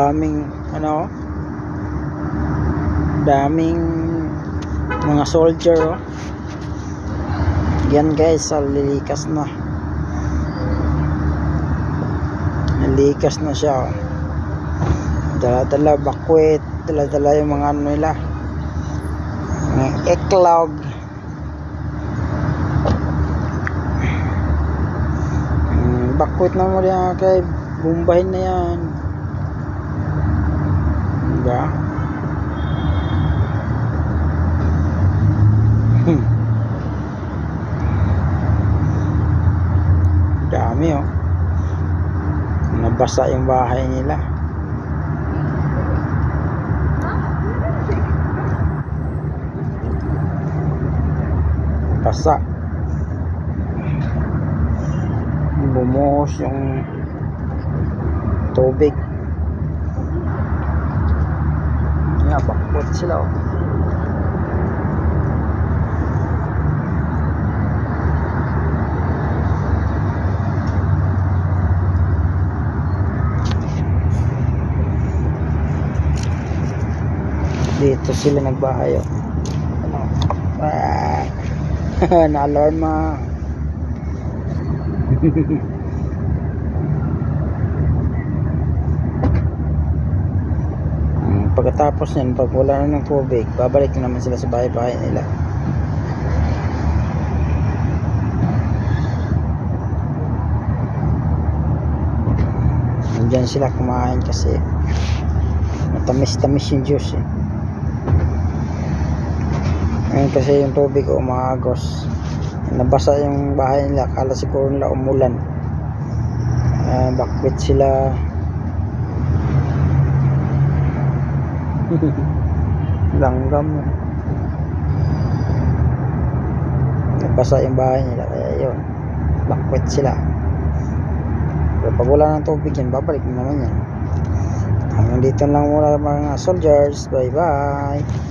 daming ano? Daming mga soldier oh. yan guys ah, lilikas na. Nalikas na siya oh. dala dala bakwet dala dala yung mga ano nila. Mga eklog Hmm, bakwet na mo yan kay bumbahin na yan Dami oh. Nabasa yung bahay nila. Basa. Bumuhos yung tubig. Nga, bakwet sila oh. Dito sila nagbahay oh. Ano? Ah. Na-alarma. Mm, Pagkatapos yan, pag wala na ng tubig, babalik na naman sila sa bahay-bahay nila. Nandyan sila kumain kasi matamis-tamis yung juice eh. Ngayon kasi yung tubig umagos. Nabasa yung bahay nila, akala siguro nila umulan. Ah, bakwit sila. Langgam. Nabasa yung bahay nila, kaya yun. Bakwit sila. Pero pag wala ng tubig yan, babalik na naman yan. Hanggang dito lang muna mga soldiers. Bye bye.